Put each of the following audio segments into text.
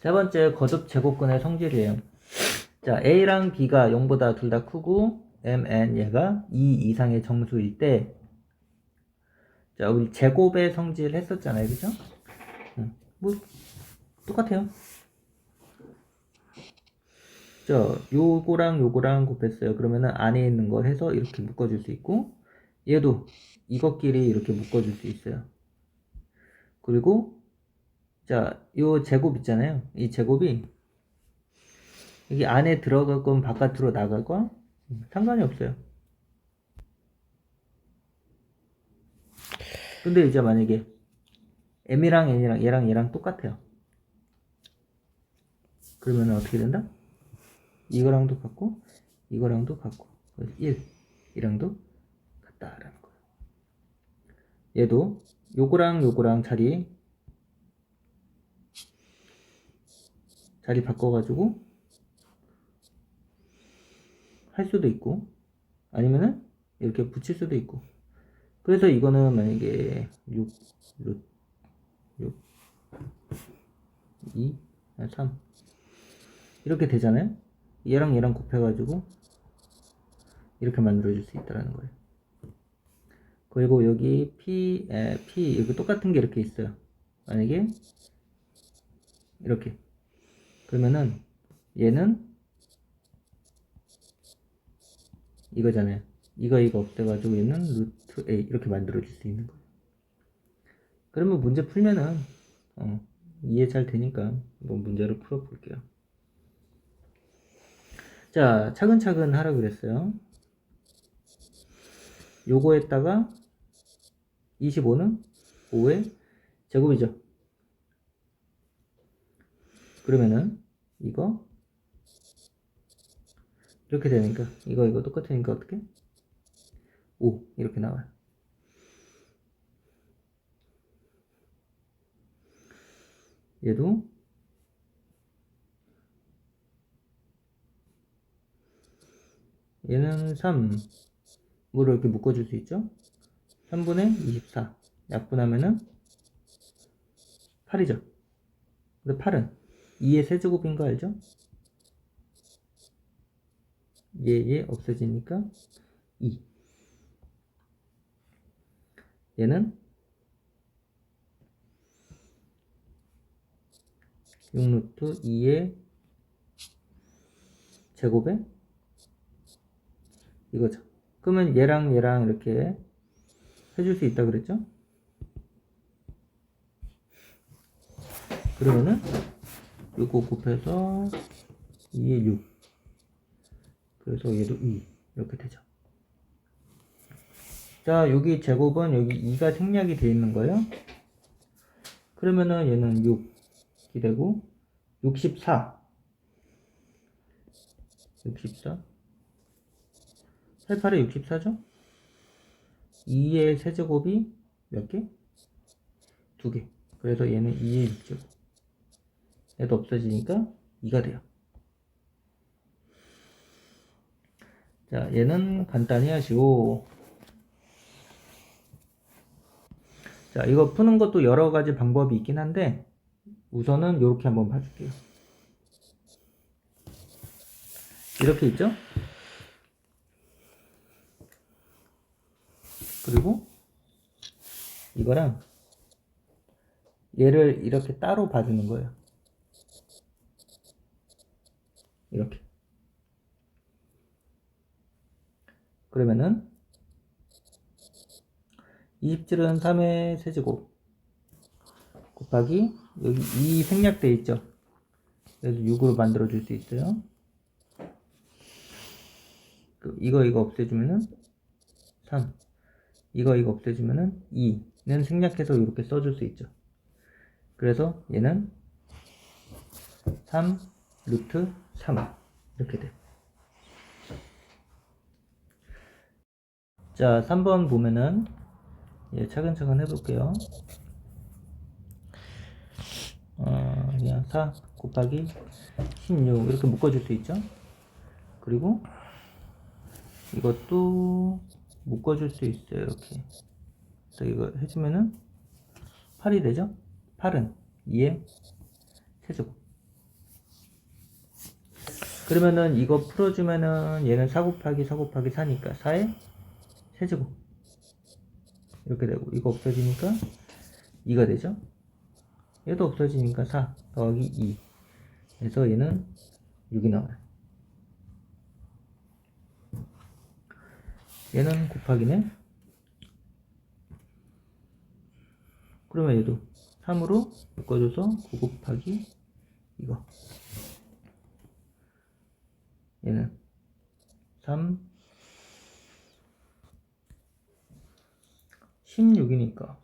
세 번째 거듭 제곱근의 성질이에요. 자, A랑 B가 0보다 둘 다 크고 M, N 얘가 2 이상의 정수일 때 자, 우리 제곱의 성질 했었잖아요. 그죠? 응. 뭐 똑같아요. 자, 요거랑 요거랑 곱했어요. 그러면은 안에 있는 걸 해서 이렇게 묶어 줄 수 있고 얘도 이것끼리 이렇게 묶어 줄 수 있어요. 그리고 자, 요 제곱 있잖아요. 이 제곱이 여기 안에 들어갈 건 바깥으로 나갈 건 상관이 없어요. 근데 이제 만약에 m이랑 n이랑 얘랑 얘랑 똑같아요. 그러면 어떻게 된다? 이거랑도 같고 이거랑도 같고 1 이랑도 같다라는 거예요. 얘도 요거랑 요거랑 자리 자리 바꿔가지고 할 수도 있고 아니면은 이렇게 붙일 수도 있고. 그래서 이거는 만약에 6 6 6 2 3 이렇게 되잖아요? 얘랑 얘랑 곱해가지고 이렇게 만들어줄 수 있다라는 거예요. 그리고 여기 P, 에, P 여기 똑같은 게 이렇게 있어요. 만약에 이렇게 그러면은 얘는 이거잖아요. 이거 이거 없애가지고 얘는 루트 A 이렇게 만들어줄 수 있는 거예요. 그러면 문제 풀면은 어, 이해 잘 되니까 한번 문제를 풀어볼게요. 자, 차근차근 하라 그랬어요. 요거에다가 25는 5의 제곱이죠. 그러면은 이거 이렇게 되니까 이거 이거 똑같으니까 어떻게? 5 이렇게 나와요. 얘도 얘는 3 뭐로 이렇게 묶어줄 수 있죠? 3분의 24 약분하면은 8이죠. 근데 8은 2의 세제곱인 거 알죠? 얘, 얘 없어지니까 2. 얘는 6루트 2의 제곱에 이거죠. 그러면 얘랑 얘랑 이렇게 해줄 수 있다 그랬죠? 그러면은 요거 곱해서 2의 6 그래서 얘도 2 이렇게 되죠. 자 여기 제곱은 여기 2가 생략이 되어 있는 거예요. 그러면은 얘는 6이 되고 64 64 88에 64죠? 2의 세제곱이 몇 개? 2개. 그래서 얘는 2의 6제곱 얘도 없어지니까 2가 돼요 자, 얘는 간단히 하시고. 자, 이거 푸는 것도 여러 가지 방법이 있긴 한데, 우선은 이렇게 한번 봐줄게요. 이렇게 있죠? 그리고 이거랑 얘를 이렇게 따로 봐주는 거예요. 이렇게. 그러면은 20질은 3의 세제곱 곱하기 여기 2 생략되어 있죠? 그래서 6으로 만들어 줄 수 있어요. 그 이거 이거 없애주면은 3 이거 이거 없애주면은 2는 생략해서 이렇게 써줄 수 있죠. 그래서 얘는 3 루트 3 이렇게 돼요 자, 3번 보면은 예, 차근차근 해볼게요. 어, 그냥 4 곱하기 16 이렇게 묶어줄 수 있죠. 그리고 이것도 묶어줄 수 있어요. 이렇게. 그래서 이거 해주면은 8이 되죠. 8은 2의 세제곱. 그러면은 이거 풀어주면은 얘는 4 곱하기 4 곱하기 4니까 4의 세제곱. 이렇게 되고 이거 없어지니까 2가 되죠? 얘도 없어지니까 4 더하기 2 그래서 얘는 6이 나와요. 얘는 곱하기네. 그러면 얘도 3으로 묶어줘서 9 곱하기 이거 얘는. 3 16이니까.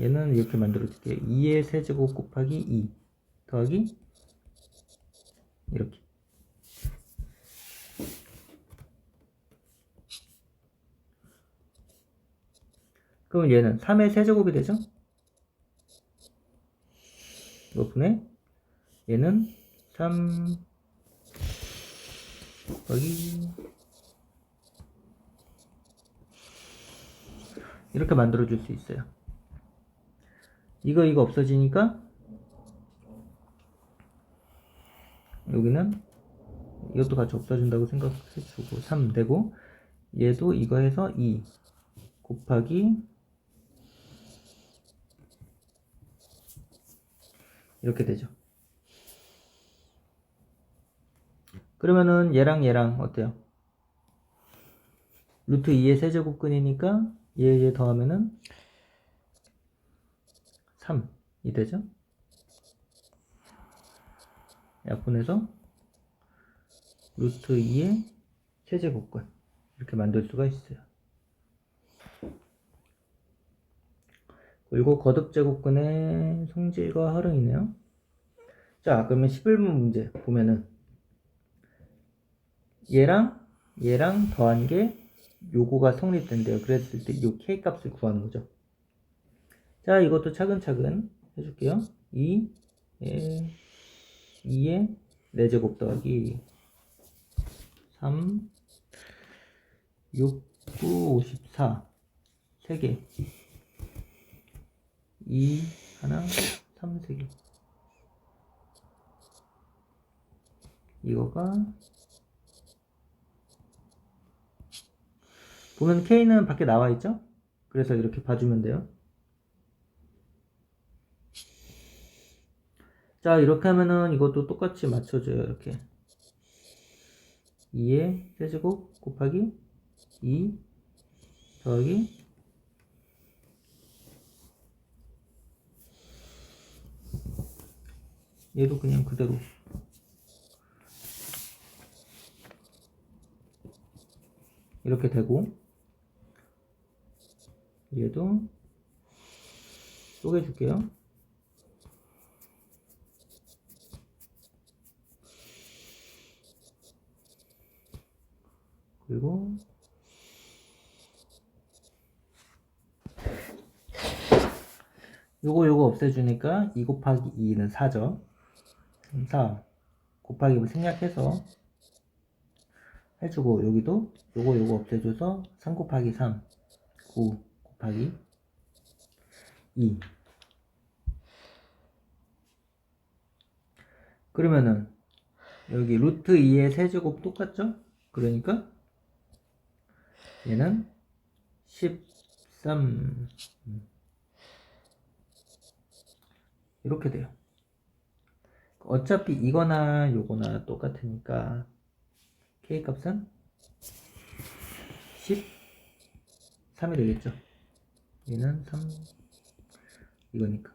얘는 이렇게 만들어 줄게요. 2의 세제곱 곱하기 2 더하기 이렇게. 그럼 얘는 3의 세제곱이 되죠? 이거 분의 얘는 3 곱하기 이렇게 만들어 줄 수 있어요. 이거 이거 없어지니까 여기는 이것도 같이 없어진다고 생각해 주고 3 되고 얘도 이거 해서 2 곱하기 이렇게 되죠 그러면은 얘랑 얘랑 어때요? 루트 2의 세제곱근이니까 얘, 얘 더하면은 3이 되죠? 약분해서 루트 2의 세제곱근 이렇게 만들 수가 있어요. 그리고 거듭제곱근의 성질과 활용이네요. 자, 그러면 11번 문제 보면은 얘랑 얘랑 더한 게 요거가 성립된대요. 그랬을 때 요 k 값을 구하는 거죠. 자, 이것도 차근차근 해줄게요. 2, 에, 2에 4제곱 더하기 3, 6, 9, 54 3개 2, 하나, 3, 3개 이거가 보면 K는 밖에 나와 있죠? 그래서 이렇게 봐주면 돼요. 자, 이렇게 하면은 이것도 똑같이 맞춰줘요. 이렇게. 2의 세제곱 곱하기 2 더하기 얘도 그냥 그대로 이렇게 되고 얘도 쪼개줄게요. 그리고 요거 요거 없애주니까 2 곱하기 2는 4죠. 4 곱하기 뭐 생략해서 해주고 여기도 요거 요거 없애줘서 3 곱하기 3 9 곱하기 2 그러면은 여기 루트 2의 세제곱 똑같죠? 그러니까 얘는 13 이렇게 돼요. 어차피 이거나 요거나 똑같으니까 k 값은 13이 되겠죠 얘는 3 이거니까.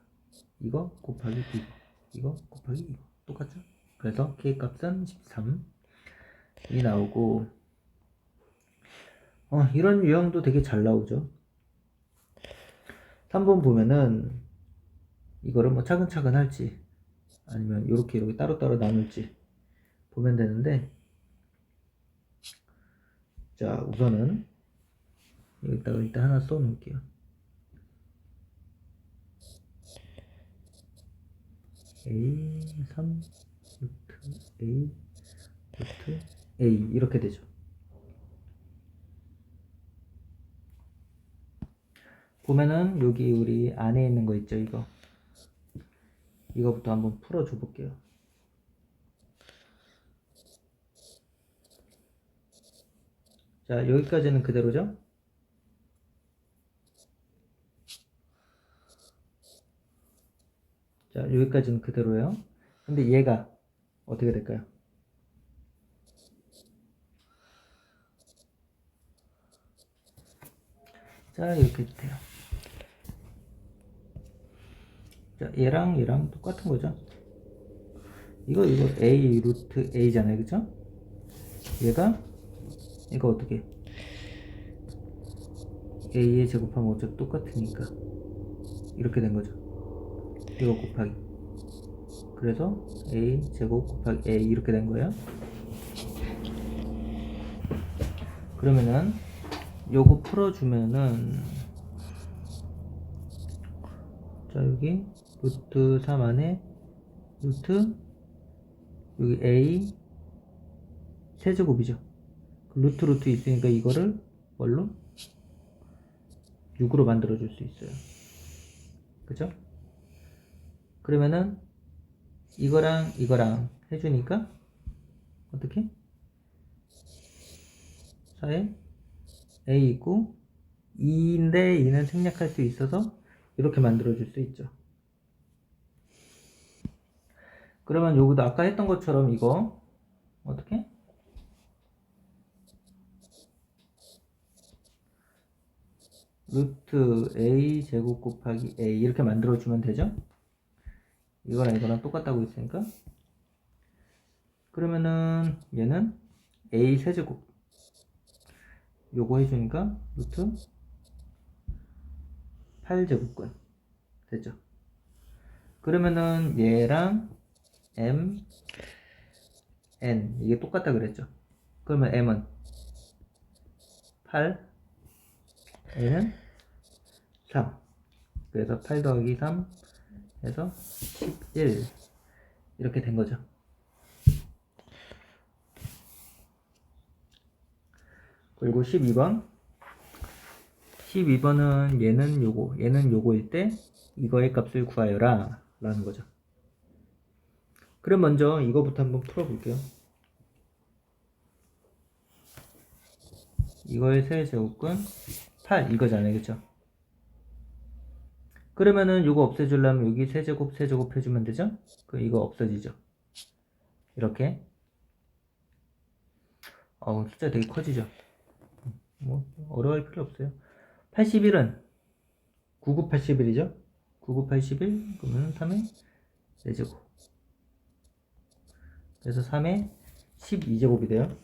이거 곱하기 이거 이거 곱하기 이거. 똑같죠? 그래서 k 값은 13이 나오고. 어, 이런 유형도 되게 잘 나오죠? 3번 보면은 이거를 뭐 차근차근 할지 아니면 이렇게 이렇게 따로따로 나눌지 보면 되는데 자 우선은 여기다가 일단 하나 써 놓을게요 A 3 루트 A 루트 A 이렇게 되죠 보면은 여기 우리 안에 있는 거 있죠 이거 이거부터 한번 풀어줘 볼게요. 자, 여기까지는 그대로죠? 자, 여기까지는 그대로예요. 근데 얘가 어떻게 될까요? 자, 이렇게 돼요. 자, 얘랑 얘랑 똑같은 거죠. 이거, 이거 A 루트 A잖아요. 그죠? 얘가, 얘가 어떻게? A에 제곱하면 어차피 똑같으니까. 이렇게 된 거죠. 이거 곱하기. 그래서 A 제곱 곱하기 A 이렇게 된 거예요. 그러면은, 요거 풀어주면은, 자, 여기, 루트 3 안에, 루트, 여기 A, 세제곱이죠. 그 루트 루트 있으니까 이거를 뭘로? 6으로 만들어 줄 수 있어요. 그죠? 그러면은, 이거랑 이거랑 해주니까, 어떻게? 4에 A 있고 2인데 2는 생략할 수 있어서 이렇게 만들어 줄 수 있죠. 그러면 여기도 아까 했던 것처럼 이거 어떻게? 루트 A 제곱 곱하기 A 이렇게 만들어 주면 되죠? 이거랑 이거랑 똑같다고 했으니까. 그러면은 얘는 A 세제곱. 요거 해주니까 루트 8제곱권 됐죠? 그러면은 얘랑 m n. 이게 똑같다 그랬죠? 그러면 m은 8 n은 3 그래서 8 더하기 3 해서 11 이렇게 된 거죠. 그리고 12번. 12번은 얘는 요거 얘는 요거일 때 이거의 값을 구하여라 라는 거죠. 그럼 먼저 이거부터 한번 풀어볼게요. 이거의 세제곱근 8 이거잖아요. 그쵸 그러면은 요거 없애주려면 여기 세제곱 세제곱 해주면 되죠 그 이거 없어지죠 이렇게 어 숫자 되게 커지죠 뭐 어려워할 필요 없어요. 81은 9981이죠? 9981 그러면 3의 4제곱 그래서 3의 12제곱이 돼요.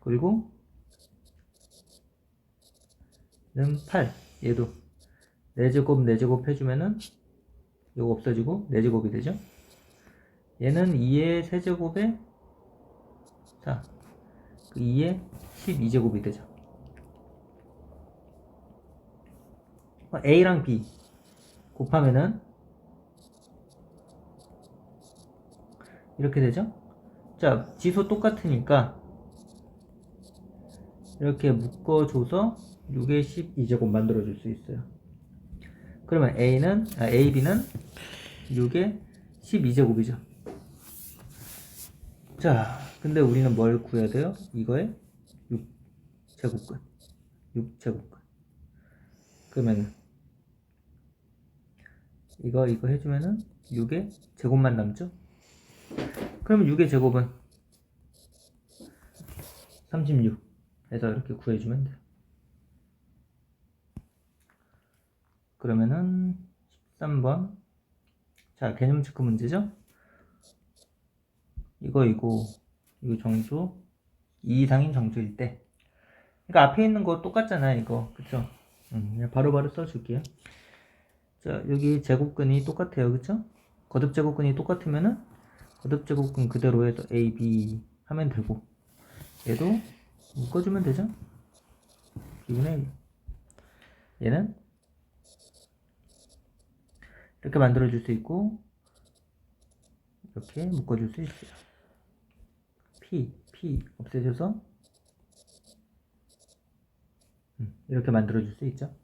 그리고 는 8. 얘도 4제곱 4제곱 해주면은 이거 없어지고 4제곱이 되죠. 얘는 2의 세제곱에 자, 그 2의 12제곱이 되죠. 어, A랑 B 곱하면은 이렇게 되죠. 자, 지수 똑같으니까 이렇게 묶어줘서 6의 12제곱 만들어줄 수 있어요. 그러면 A는, 아, AB는 6의 12제곱이죠. 자, 근데 우리는 뭘 구해야 돼요? 이거에 6제곱근. 6제곱근. 그러면 이거 이거 해 주면은 6의 제곱만 남죠? 그러면 6의 제곱은 36 해서 이렇게 구해 주면 돼요. 그러면은 13번. 자 개념 체크 문제죠? 이거 이거 이거 정수. 2 이상인 정수일 때. 그러니까 앞에 있는 거 똑같잖아요 이거. 그쵸? 음, 그냥 바로바로 써줄게요. 자 여기 제곱근이 똑같아요 그쵸? 거듭 제곱근이 똑같으면은 거듭 제곱근 그대로 해서 A, B 하면 되고. 얘도 묶어주면 되죠? B분의 얘는 이렇게 만들어 줄 수 있고 이렇게 묶어 줄 수 있어요. P, P 없애줘서 음, 이렇게 만들어 줄 수 있죠